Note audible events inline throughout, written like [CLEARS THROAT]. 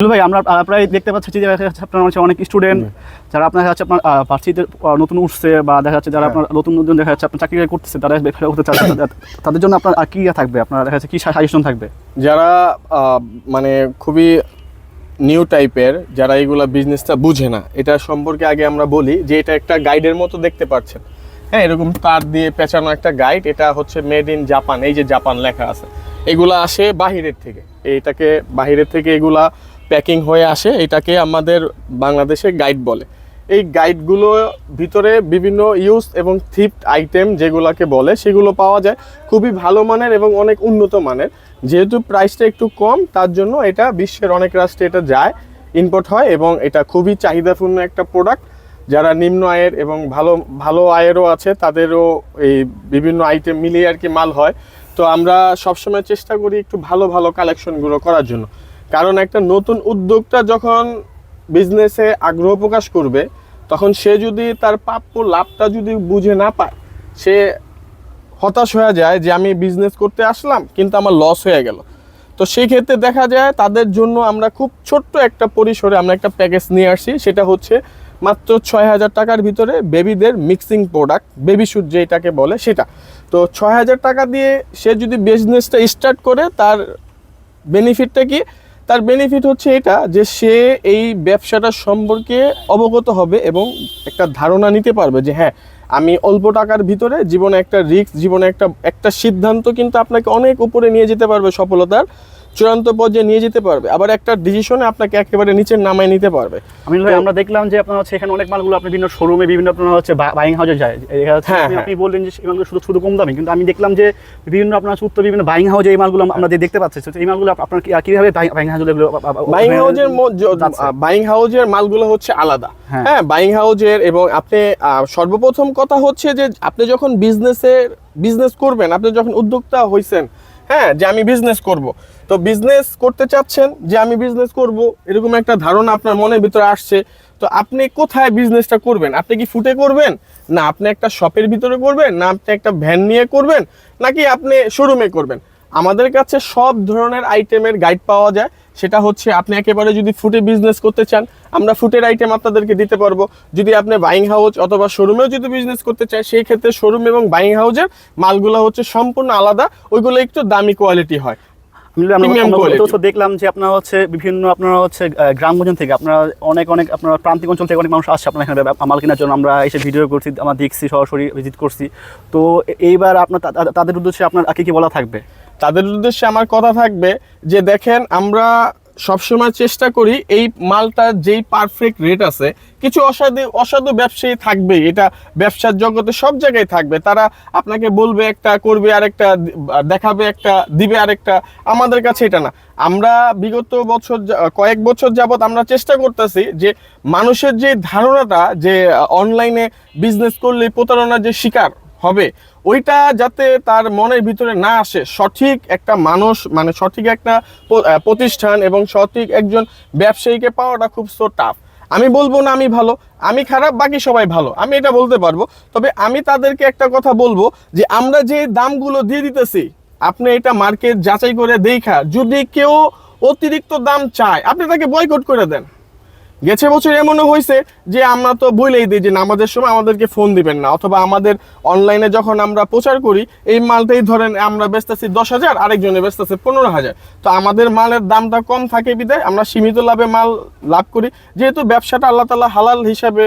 ভাই আমরা প্রায় দেখতে পাচ্ছি যে আপনার হচ্ছে অনেক স্টুডেন্ট যারা আপনার দেখা যাচ্ছে আপনার পার্সিতে নতুন উঠছে বা দেখা যাচ্ছে যারা আপনার নতুন নতুন দেখা যাচ্ছে আপনার চাকরি করতেছে তারা ব্যবসা করতে চাচ্ছে। [COUGHS] তাদের- জন্য আপনার আর কি থাকবে? আপনার দেখা যাচ্ছে কি সাজেশন থাকবে? যারা মানে খুবই নিউ টাইপের যারা এগুলা বিজনেসটা বুঝে না এটা সম্পর্কে আগে আমরা বলি যে এটা একটা গাইডের মতো দেখতে পাচ্ছেন। হ্যাঁ এরকম তার দিয়ে পেঁচানো একটা গাইড এটা হচ্ছে মেড ইন জাপান এই যে জাপান লেখা আছে। এগুলা আসে বাহিরের থেকে। এইটাকে বাহিরের থেকে এগুলা প্যাকিং হয়ে আসে, এটাকে আমাদের বাংলাদেশে গাইড বলে। এই গাইডগুলো ভিতরে বিভিন্ন ইউজ এবং থিফট আইটেম যেগুলোকে বলে, সেগুলো পাওয়া যায়। খুবই ভালো মানের এবং অনেক উন্নত মানের। যেহেতু প্রাইসটা একটু কম, তার জন্য এটা বিশ্বের অনেক রাষ্ট্রে এটা যায় ইম্পোর্ট হয় এবং এটা খুবই চাহিদাপূর্ণ একটা প্রোডাক্ট যারা নিম্ন আয়ের এবং ভালো ভালো আয়েরও আছে, তাদেরও এই বিভিন্ন আইটেম মিলিয়ে আর কি মাল হয়। তো আমরা সবসময় চেষ্টা করি একটু ভালো ভালো কালেকশনগুলো করার জন্য। কারণ একটা নতুন উদ্যোক্তা যখন বিজনেসে আগ্রহ প্রকাশ করবে, তখন সে যদি তার প্রাপ্য লাভটা যদি বুঝে না পায়, সে হতাশ হয়ে যায় যে আমি বিজনেস করতে আসলাম, কিন্তু আমার লস হয়ে গেল। তো সেই ক্ষেত্রে দেখা যায় তাদের জন্য আমরা খুব ছোট্ট একটা পরিসরে আমরা একটা প্যাকেজ নিয়ে আসি, সেটা হচ্ছে মাত্র ছয় হাজার টাকার ভিতরে বেবিদের মিক্সিং প্রোডাক্ট বেবি শুট যেটাকে বলে সেটা। তো ছয় হাজার টাকা দিয়ে সে যদি বিজনেসটা স্টার্ট করে, তার বেনিফিটটা কি? তার বেনিফিট হচ্ছে এটা যে সে এই ব্যবসাটা সম্পর্কে অবগত হবে এবং একটা ধারণা নিতে পারবে যে হ্যাঁ আমি অল্প টাকার ভিতরে জীবনে একটা রিস্ক জীবনে একটা একটা সিদ্ধান্ত কিন্তু আপনাকে অনেক উপরে নিয়ে যেতে পারবে সফলতার। চূড়ান্ত পর্যায়ে নিয়ে যেতে পারবে আবার একটা ডিসিশনে আপনাকে একেবারে নিচের নামায় নিতে পারবে আমি ভাই আমরা দেখলাম যে আপনার হচ্ছে এখানে অনেক মালগুলো আপনি বিভিন্ন শোরুমে বিভিন্ন আপনার হচ্ছে বাইং হাউসে যায় হ্যাঁ, আপনি- হ্যাঁ। বললেন যে এই মালগুলো শুধু শুধু কম দামি কিন্তু আমি দেখলাম যে বিভিন্ন আপনার উত্তর বিভিন্ন বাইং হাউসে এই মালগুলো আমরা দেখতে পাচ্ছি এই মালগুলো আপ- আপনার কীভাবে বাইং হাউসে বাইং হাউজের। বাইং হাউজের মালগুলো হচ্ছে আলাদা হ্যাঁ। হ্যাঁ বাইং হাউজের এবং আপনি আহ, সর্বপ্রথম কথা হচ্ছে যে আপনি যখন বিজনেসের বিজনেস করবেন আপনি যখন উদ্যোক্তা হইছেন হ্যাঁ যে আমি বিজনেস করব তো বিজনেস করতে চাচ্ছেন, যে আমি বিজনেস করব, এরকম একটা ধারণা আপনার মনের ভিতরে আসছে, তো আপনি কোথায় বিজনেসটা করবেন? আপনি কি ফুটে করবেন? না, আপনি একটা শপের ভিতরে করবেন, না আপনি একটা ভ্যান নিয়ে করবেন, নাকি আপনি শোরুমে করবেন? আমাদের কাছে সব ধরনের আইটেমের গাইড পাওয়া যায়, সেটা হচ্ছে আপনি একেবারে যদি ফুটে বিজনেস করতে চান, আমরা ফুটের আইটেম আপনাদেরকে দিতে পারব। যদি আপনি বাইং হাউস অথবা শোরুমেও যদি বিজনেস করতে চান, সেই ক্ষেত্রে শোরুম এবং বাইং হাউজের মালগুলো হচ্ছে সম্পূর্ণ আলাদা, ওইগুলো একটু দামি কোয়ালিটি হয়। দেখলাম যে আপনারা হচ্ছে বিভিন্ন আপনারা হচ্ছে গ্রামগঞ্জ থেকে আপনারা অনেক অনেক আপনার প্রান্তিক অঞ্চল থেকে অনেক মানুষ আসছে আপনার এখানে মাল কেনার জন্য। আমরা এসে ভিডিও করছি আমরা দেখছি সরাসরি ভিজিট করছি। তো এইবার আপনার তাদের উদ্দেশ্যে আপনার কি কি বলা থাকবে? তাদের উদ্দেশ্যে আমার কথা থাকবে যে দেখেন আমরা সবসময় চেষ্টা করি এই মালটার যেই পারফেক্ট রেট আছে, কিছু অসাধু অসাধু ব্যবসায়ী থাকবে এটা ব্যবসার জগতে সব জায়গায় থাকবে। তারা আপনাকে বলবে একটা, করবে আরেকটা, দেখাবে একটা, দিবে আরেকটা, আমাদের কাছে এটা না। আমরা বিগত বছর কয়েক বছর যাবত আমরা চেষ্টা করতেছি যে মানুষের যে ধারণাটা, যে অনলাইনে বিজনেস করলে প্রতারণার যে শিকার হবে। ওইটা যাতে তার মনের ভিতরে না আসে, সঠিক একটা মানুষ মানে সঠিক একটা প্রতিষ্ঠান এবং সঠিক একজন ব্যবসায়ীকে পাওয়াটা খুব সো টাফ আমি বলব না আমি ভালো, আমি খারাপ, বাকি সবাই ভালো। আমি এটা বলতে পারব। তবে আমি তাদেরকে একটা কথা বলব যে, আমরা যে দামগুলো দিয়ে দিতেছি, আপনি এটা মার্কেট যাচাই করে দেখা। যদি কেউ অতিরিক্ত দাম চায়, আপনি তাকে বয়কট করে দেন। গেছে বছর এমনও হয়েছে যে আমরা তো বলেই দিই যে নামাজের সময় আমাদেরকে ফোন দিবেন না, অথবা আমাদের অনলাইনে যখন আমরা প্রচার করি, এই মালটাই ধরেন আমরা বেচতেছি দশ হাজার, আরেকজনে বেচতেছে পনেরো হাজার। তো আমাদের মালের দামটা কম থাকে বিদায় আমরা সীমিত লাভে মাল লাভ করি। যেহেতু ব্যবসাটা আল্লাহ তালা হালাল হিসাবে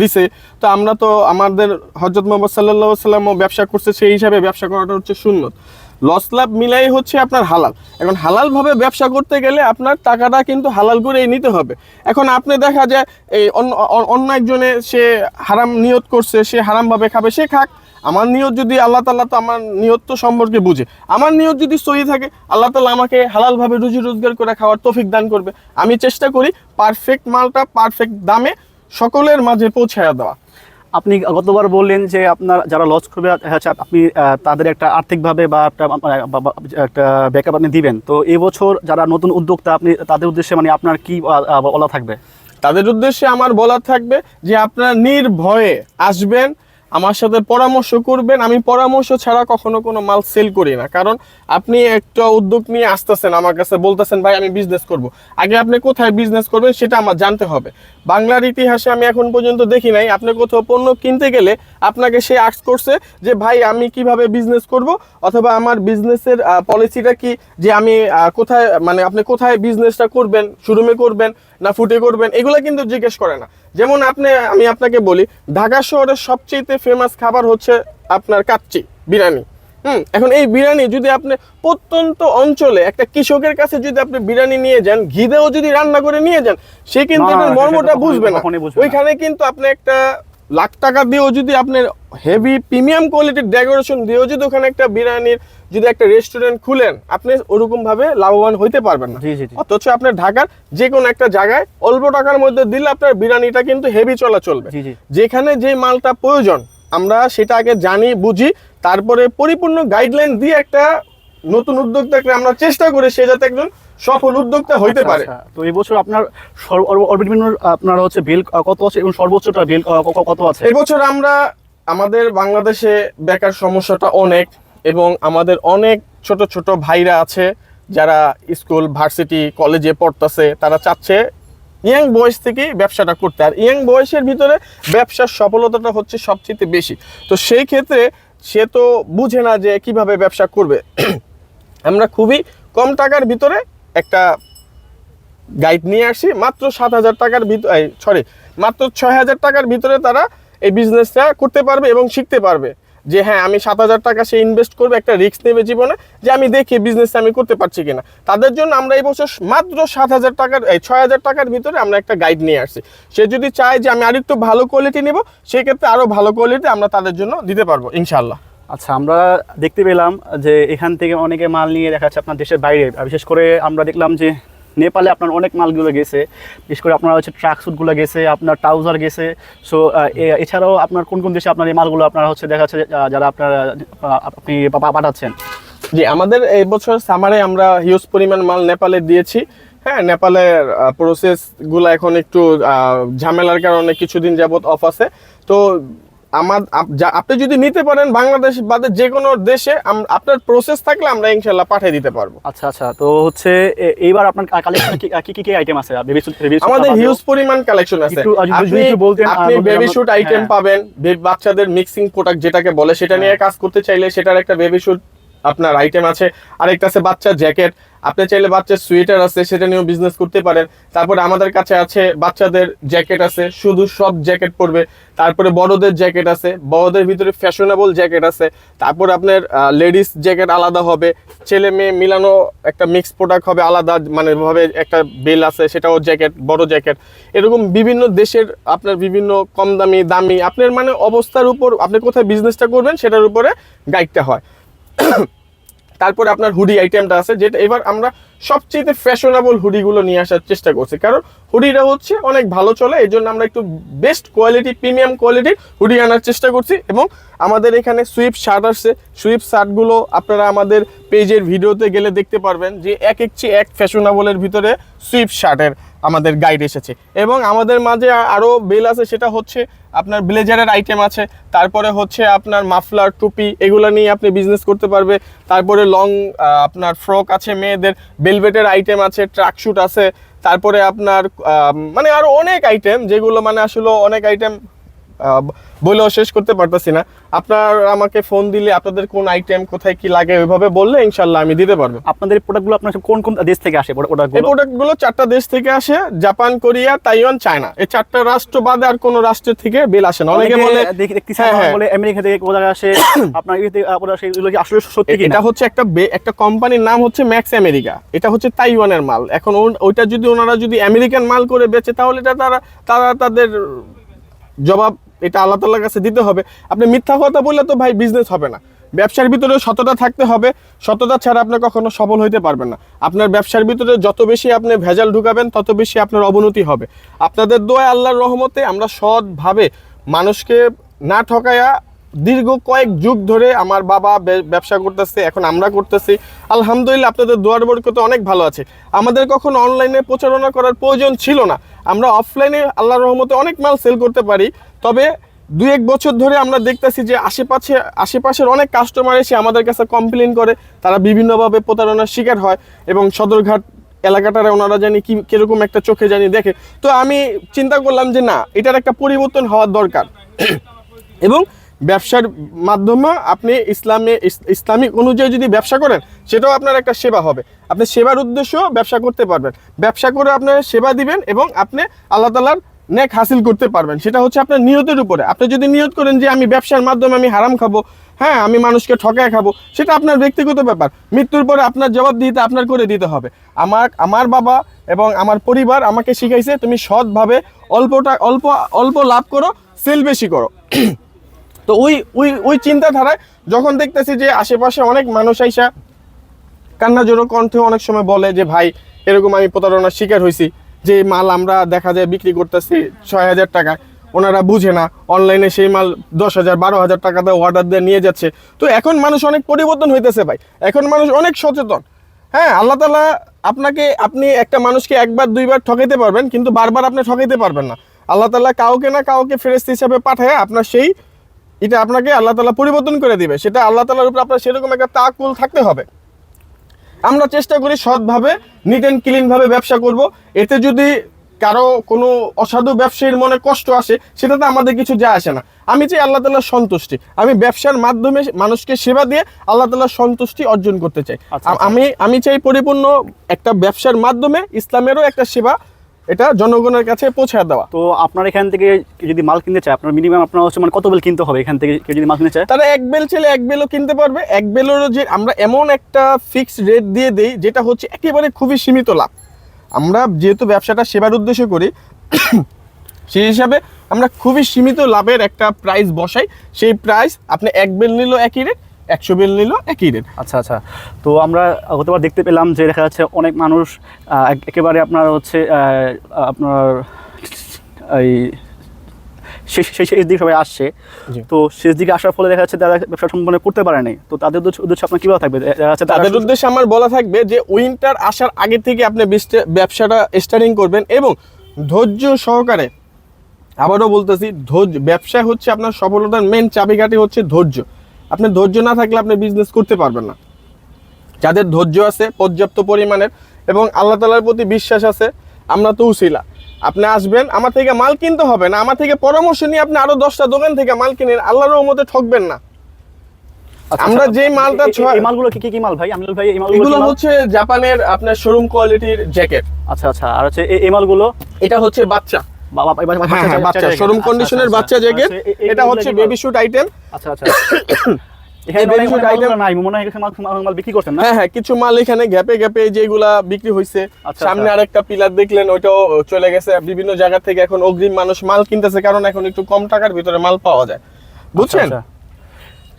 দিছে, তো আমরা তো আমাদের হজরত মোহাম্মদ সাল্লাহ সাল্লামও ব্যবসা করছে, সেই হিসাবে ব্যবসা করাটা হচ্ছে শূন্য লস লাভ মিলাই হচ্ছে আপনার হালাল। এখন হালালভাবে ব্যবসা করতে গেলে আপনার টাকাটা কিন্তু হালাল করেই নিতে হবে। এখন আপনি দেখা যায় এই অন্য একজনে সে হারাম নিয়ত করছে, সে হারামভাবে খাবে, সে খাক। আমার নিয়ত যদি আল্লাহ তাল্লাহ তো আমার নিয়ত তো সম্পর্কে বুঝে। আমার নিয়ত যদি সহি থাকে, আল্লাহ তাল্লাহ আমাকে হালালভাবে রুজি রোজগার করে খাওয়ার তৌফিক দান করবে। আমি চেষ্টা করি পারফেক্ট মালটা পারফেক্ট দামে সকলের মাঝে পৌঁছায় দেওয়া। আপনি গতবার বললেন যে আপনার যারা লস করবে হচ্ছে আপনি তাদের একটা আর্থিকভাবে বা একটা একটা ব্যাকআপ আপনি দিবেন। তো এবছর যারা নতুন উদ্যোক্তা, আপনি তাদের উদ্দেশ্যে মানে আপনার কি বলা থাকবে? তাদের উদ্দেশ্যে আমার বলা থাকবে যে আপনারা নির্ভয়ে আসবেন আমার সাথে পরামর্শ করবেন। আমি পরামর্শ ছাড়া কখনো কোনো মাল সেল করি না। কারণ আপনি একটা উদ্যোগ নিয়ে আসতেছেন, আমার কাছে বলতেছেন, ভাই, আমি বিজনেস করব। আগে আপনি কোথায় বিজনেস করবেন সেটা আমার জানতে হবে। বাংলার ইতিহাসে আমি এখন পর্যন্ত দেখি নাই। আপনি কোথাও পণ্য কিনতে গেলে আপনাকে সে আর্টস করছে যে, ভাই, আমি কীভাবে বিজনেস করব? অথবা আমার বিজনেসের পলিসিটা কি? যে, আমি কোথায় মানে আপনি কোথায় বিজনেসটা করবেন? শোরুমে করবেন না ফুটে করবেন? এগুলো কিন্তু জিজ্ঞেস করে না। যেমন আপনি আমি আপনাকে বলি ঢাকা শহরের সবচেয়ে ফেমাস খাবার হচ্ছে আপনার কাচ্চি বিরিয়ানি হুম এখন এই বিরিয়ানি যদি আপনি প্রত্যন্ত অঞ্চলে একটা কৃষকের কাছে যদি আপনি বিরিয়ানি নিয়ে যান ঘিদেও যদি রান্না করে নিয়ে যান সে কিন্তু আপনার মর্মটা বুঝবে না বুঝবে না। ওইখানে কিন্তু আপনি একটা লাখ টাকা দিয়েও যদি আপনার হেভি প্রিমিয়াম কোয়ালিটির ডেকোরেশন দিয়েও যদি ওখানে একটা বিরিয়ানির যদি একটা রেস্টুরেন্ট খুলেন আপনি ওরকম ভাবে লাভবান হইতে পারবেন না। অথচ আপনার ঢাকার যে কোনো একটা জায়গায় অল্প টাকার মধ্যে দিলে আপনার বিরিয়ানিটা কিন্তু হেভি চলা চলবে। যেখানে যে মালটা প্রয়োজন আমরা সেটা আগে জানি বুঝি তারপরে পরিপূর্ণ গাইডলাইন দিয়ে একটা নতুন উদ্যোক্তাকে আমরা চেষ্টা করি সে যাতে একজন সফল উদ্যোক্তা হইতে আচ্ছা, পারে। আচ্ছা। তো এই বছর আপনার সর্বনিম্ন আপনার হচ্ছে বিল কত আছে এবং সর্বোচ্চটা বিল কত আছে? এবছর আমরা আমাদের বাংলাদেশে বেকার সমস্যাটা অনেক এবং আমাদের অনেক ছোট ছোট ভাইরা আছে যারা স্কুল, ভার্সিটি, কলেজে পড়তেছে, তারা চাচ্ছে ইয়াং বয়স থেকে ব্যবসাটা করতে। আর ইয়াং বয়সের ভিতরে ব্যবসার সফলতাটা হচ্ছে সবচেয়ে বেশি। তো সেই ক্ষেত্রে সে তো বুঝে না যে কীভাবে ব্যবসা করবে। [CLEARS THROAT] আমরা খুবই কম টাকার ভিতরে একটা গাইড নিয়ে আসি। মাত্র সাত হাজার টাকার ভিতরে সরি মাত্র ছয় হাজার টাকার ভিতরে তারা এই বিজনেসটা করতে পারবে এবং শিখতে পারবে যে হ্যাঁ আমি সাত হাজার টাকা সে ইনভেস্ট করবে, একটা রিস্ক নেবে জীবনে, যে আমি দেখি বিজনেসটা আমি করতে পারছি কিনা। তাদের জন্য আমরা এই বছর মাত্র সাত হাজার টাকার, এই ছয় হাজার টাকার ভিতরে আমরা একটা গাইড নিয়ে আসছি। সে যদি চায় যে আমি আরেকটু ভালো কোয়ালিটি নেব, সেক্ষেত্রে আরও ভালো কোয়ালিটি আমরা তাদের জন্য দিতে পারব ইনশাল্লাহ আচ্ছা আমরা দেখতে পেলাম যে এখান থেকে অনেকে মাল নিয়ে দেখা যাচ্ছে আপনার দেশের বাইরে বিশেষ করে আমরা দেখলাম যে নেপালে আপনার অনেক মালগুলো গেছে, বিশেষ করে আপনার হচ্ছে ট্রাক স্যুটগুলো গেছে, আপনার ট্রাউজার গেছে সো এছাড়াও আপনার কোন কোন দেশে আপনার এই মালগুলো আপনার হচ্ছে দেখা যাচ্ছে যারা আপনার আপনি পাঠাচ্ছেন? জি, আমাদের এই বছর সামারে আমরা হিউজ পরিমাণ মাল নেপালে দিয়েছি। হ্যাঁ নেপালের প্রসেসগুলো এখন একটু ঝামেলার কারণে কিছুদিন যাবত অফ আছে। তো আমার আপনি যদি নিতে পারেন বাংলাদেশ বাদে যে কোনো দেশে আপনার প্রসেস থাকলে আমরা ইনশাল্লাহ পাঠিয়ে দিতে পারব। আচ্ছা আচ্ছা তো হচ্ছে এইবার আপনার কালেকশন কি কি কি আইটেম আছে? আমাদের হিউজ পরিমাণ কালেকশন আছে। আপনি বেবি শুট আইটেম হ্যাঁ। পাবেন বাচ্চাদের মিক্সিং প্রোডাক্ট যেটাকে বলে সেটা নিয়ে কাজ করতে চাইলে সেটার একটা বেবি শুট আপনার আইটেম আছে। আরেকটা আছে বাচ্চার জ্যাকেট আপনি চাইলে বাচ্চার সোয়েটার আছে, সেটা নিয়েও বিজনেস করতে পারেন। তারপরে আমাদের কাছে আছে বাচ্চাদের জ্যাকেট আছে, শুধু সব জ্যাকেট পরবে। তারপরে বড়দের জ্যাকেট আছে, বড়দের ভিতরে ফ্যাশনেবল জ্যাকেট আছে। তারপর আপনার লেডিস জ্যাকেট আলাদা হবে। ছেলে মেয়ে মিলানো একটা মিক্স প্রোডাক্ট হবে, আলাদা মানে ভাবে একটা বেল আছে, সেটাও জ্যাকেট বড় জ্যাকেট এরকম বিভিন্ন দেশের আপনার বিভিন্ন কম দামি দামি, আপনার মানে অবস্থার উপর, আপনি কোথায় বিজনেসটা করবেন, সেটার উপরে গাইডটা হয়। [COUGHS] তারপরে আপনার হুডি আইটেমটা আছে যেটা এবার আমরা সবচেয়ে ফ্যাশনেবল হুডিগুলো নিয়ে আসার চেষ্টা করছি। কারণ হুডিটা হচ্ছে অনেক ভালো চলে এই জন্য আমরা একটু বেস্ট কোয়ালিটি প্রিমিয়াম কোয়ালিটির হুডি আনার চেষ্টা করছি এবং আমাদের এখানে সুইপ শার্ট আসছে। সুইপ শার্টগুলো আপনারা আমাদের পেজের ভিডিওতে গেলে দেখতে পারবেন যে এক একটি এক ফ্যাশনেবলের ভিতরে সুইপ শার্টের আমাদের গাইড এসেছে। এবং আমাদের মাঝে আ- আরও বেল আছে, সেটা হচ্ছে আপনার ব্লেজারের আইটেম আছে, তারপরে হচ্ছে আপনার মাফলার টুপি, এগুলো নিয়ে আপনি বিজনেস করতে পারবে। তারপরে লং আপনার ফ্রক আছে মেয়েদের বেলভেটের আইটেম আছে ট্রাকশ্যুট আছে, তারপরে আপনার মানে আরও অনেক আইটেম যেগুলো মানে আসলে অনেক আইটেম বলেও শেষ করতে পারতেছি না। আপনার আমাকে ফোন দিলে আপনাদের কোন আইটেম কোথায় কি লাগে ওইভাবে বললে ইনশাল্লাহ আমি দিতে পারব। আপনাদের প্রোডাক্টগুলো আপনার কোন কোন দেশ থেকে আসে এই প্রোডাক্টগুলো প্রোডাক্টগুলো চারটা দেশ থেকে আসে জাপান কোরিয়া তাইওয়ান চায়না। এই চারটা রাষ্ট্র বাদে আর কোনো রাষ্ট্র থেকে বিল আসে না। অনেকে বলে হ্যাঁ, হ্যাঁ। বলে আমেরিকা থেকে কোথায় আসে [COUGHS] আপনার ইয়ে সেগুলো কি আসলে সত্যি এটা হচ্ছে একটা একটা কোম্পানির নাম হচ্ছে ম্যাক্স আমেরিকা এটা হচ্ছে তাইওয়ানের মাল। এখন ওইটা যদি ওনারা যদি আমেরিকান মাল করে বেচে তাহলে এটা তারা তারা তাদের জবাব এটা আল্লাহ তাল্লার কাছে দিতে হবে। আপনি মিথ্যা কথা বললে তো ভাই বিজনেস হবে না। ব্যবসার ভিতরে সততা থাকতে হবে। সততা ছাড়া আপনি কখনো সফল হইতে পারবেন না। আপনার ব্যবসার ভিতরে যত বেশি আপনি ভেজাল ঢুকাবেন, তত বেশি আপনার অবনতি হবে। আপনাদের দোয়া আল্লাহর রহমতে আমরা সৎভাবে মানুষকে না ঠকায়া দীর্ঘ কয়েক যুগ ধরে আমার বাবা ব্যবসা করতেছে, এখন আমরা করতেছি। আলহামদুলিল্লাহ আপনাদের দোয়ার বরকতে অনেক ভালো আছে। আমাদের কখনো অনলাইনে প্রচারণা করার প্রয়োজন ছিল না। আমরা অফলাইনে আল্লাহর রহমতে অনেক মাল সেল করতে পারি। তবে দুই এক বছর ধরে আমরা দেখতেছি যে আশেপাশে, আশেপাশের অনেক কাস্টমার এসে আমাদের কাছে কমপ্লেন করে, তারা বিভিন্নভাবে প্রতারণার শিকার হয় এবং সদরঘাট এলাকাটারে ওনারা জানি কি, কীরকম একটা চোখে জানি দেখে। তো আমি চিন্তা করলাম যে না, এটার একটা পরিবর্তন হওয়ার দরকার। এবং ব্যবসার মাধ্যমে আপনি ইসলামে ইসলামিক অনুযায়ী যদি ব্যবসা করেন, সেটাও আপনার একটা সেবা হবে। আপনি সেবার উদ্দেশ্যেও ব্যবসা করতে পারবেন। ব্যবসা করে আপনার সেবা দিবেন এবং আপনি আল্লাহ তালার নেক হাসিল করতে পারবেন। সেটা হচ্ছে আপনার নিয়তের উপরে। আপনি যদি নিয়ত করেন যে আমি ব্যবসার মাধ্যমে আমি হারাম খাব হ্যাঁ আমি মানুষকে ঠকায় খাব, সেটা আপনার ব্যক্তিগত ব্যাপার। মৃত্যুর পরে আপনার জবাব দিতে আপনার করে দিতে হবে। আমার আমার বাবা এবং আমার পরিবার আমাকে শিখাইছে, তুমি সৎভাবে অল্পটা, অল্প অল্প লাভ করো, সেল বেশি করো। তো ওই ওই ওই চিন্তাধারায় যখন দেখতেছি যে আশেপাশে অনেক মানুষ আইসা কান্না জোরো কণ্ঠে অনেক সময় বলে যে, ভাই, এরকম আমি প্রতারণার শিকার হয়েছি যে মাল আমরা দেখা যায় বিক্রি করতেছি ছয় হাজার টাকা ওনারা বুঝে না অনলাইনে সেই মাল দশ হাজার, বারো হাজার টাকা দিয়ে অর্ডার দিয়ে নিয়ে যাচ্ছে। তো এখন মানুষ অনেক পরিবর্তন হইতেছে ভাই, এখন মানুষ অনেক সচেতন। হ্যাঁ আল্লাহ তালা আপনাকে, আপনি একটা মানুষকে একবার, দুইবার ঠকাইতে পারবেন, কিন্তু বারবার আপনি ঠকাইতে পারবেন না। আল্লাহ তালা কাউকে না কাউকে ফেরেস্ত হিসাবে পাঠায় আপনার সেই, এটা আপনাকে আল্লাহ তালা পরিবর্তন করে দিবে। সেটা আল্লাহ তালার উপর আপনার সেরকম একটা তাকুল থাকতে হবে। আমরা চেষ্টা করি সৎভাবে নিট অ্যান্ড ক্লিনভাবে ব্যবসা করব। এতে যদি কারও কোনো অসাধু ব্যবসায়ীর মনে কষ্ট আসে সেটাতে আমাদের কিছু যায় আসে না। আমি চাই আল্লাহ তালার সন্তুষ্টি। আমি ব্যবসার মাধ্যমে মানুষকে সেবা দিয়ে আল্লাহ তালার সন্তুষ্টি অর্জন করতে চাই। আচ্ছা, আমি আমি চাই পরিপূর্ণ একটা ব্যবসার মাধ্যমে ইসলামেরও একটা সেবা এটা জনগণের কাছে পৌঁছে দেওয়া। তো আপনার এখান থেকে যদি মাল কিনতে চায় আপনার মিনিমাম আপনার হচ্ছে মানে কত বেল কিনতে হবে এখান থেকে কেউ যদি মাল কিনতে চায়? তারা এক বেল ছেলে এক বেলও কিনতে পারবে। এক বেলেরও যে আমরা এমন একটা ফিক্সড রেট দিয়ে দেই যেটা হচ্ছে একেবারে খুবই সীমিত লাভ। আমরা যেহেতু ব্যবসাটা সেবার উদ্দেশ্য করি সেই হিসাবে আমরা খুবই সীমিত লাভের একটা প্রাইস বসাই। সেই প্রাইস আপনি এক বেল নিল একই রেট একশো বিল নিল একই রেট আচ্ছা আচ্ছা। তো আমরা গতবার দেখতে পেলাম যে দেখা যাচ্ছে অনেক মানুষ একেবারে আপনার হচ্ছে আপনার এই শেষ শেষ দিকে সবাই আসছে। তো শেষ দিকে আসার ফলে দেখা যাচ্ছে তারা ব্যবসা সম্পন্ন করতে পারে নাই। তো তাদের উদ্দেশ্য আপনার কীভাবে থাকবে? তাদের উদ্দেশ্যে আমার বলা থাকবে যে উইন্টার আসার আগে থেকে আপনি বিস্টে- ব্যবসাটা স্টার্টিং করবেন এবং ধৈর্য সহকারে আবারও বলতেছি ধৈর্য ব্যবসা হচ্ছে আপনার সফলতার মেন চাবিকাঠি হচ্ছে ধৈর্য। আপনি ধৈর্য না থাকলে আপনি বিজনেস করতে পারবেন না। যাদের ধৈর্য আছে পর্যাপ্ত পরিমাণের এবং আল্লাহ তালার প্রতি বিশ্বাস আছে আমরা তো আপনি আসবেন আমার থেকে মাল কিনতে হবে না আমার থেকে পরামর্শ নিয়ে আপনি আরও দশটা দোকান থেকে মাল কিনেন আল্লাহর রহমতে ঠকবেন না। আচ্ছা, আমরা আচ্ছা। যেই মালটা এই- ছয়- মালগুলো কি কি কি মাল ভাই? আমিনুল ভাই এই মালগুলো এগুলো হচ্ছে জাপানের আপনার শোরুম কোয়ালিটির জ্যাকেট আচ্ছা আচ্ছা আর হচ্ছে এই- মালগুলো? এটা হচ্ছে বাচ্চা। বাচ্চা শোরুম কন্ডিশনের বাচ্চা জ্যাকেট এটা হচ্ছে বেবি শুট আইটেম আচ্ছা আচ্ছা [COUGHS] মনে হয় হ্যাঁ হ্যাঁ কিছু মাল এখানে গ্যাপে গ্যাপে যেগুলা বিক্রি হয়েছে আচ্ছা, সামনে আচ্ছা। আরেকটা পিলার দেখলেন ওইটাও চলে গেছে। বিভিন্ন জায়গা থেকে এখন অগ্রিম মানুষ মাল কিনতেছে কারণ এখন একটু কম টাকার ভিতরে মাল পাওয়া যায়। বুঝছেন? আচ্ছা,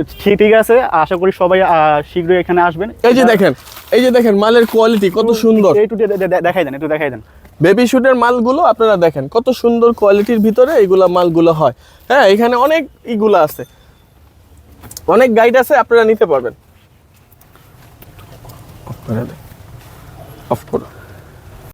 আচ্ছা। ঠিক আছে আশা করি সবাই শীঘ্রই এখানে আসবেন। এই যে দেখেন এই যে দেখেন মালের কোয়ালিটি কত সুন্দর। একটু দেখাই দেন একটু দেখাই দেন। বেবি শুটের মালগুলো আপনারা দেখেন, কত সুন্দর কোয়ালিটির ভিতরে এইগুলো মালগুলো হয়। হ্যাঁ এখানে অনেক ইগুলো আছে। অনেক গাইড আছে, আপনারা নিতে পারবেন। অফ করে।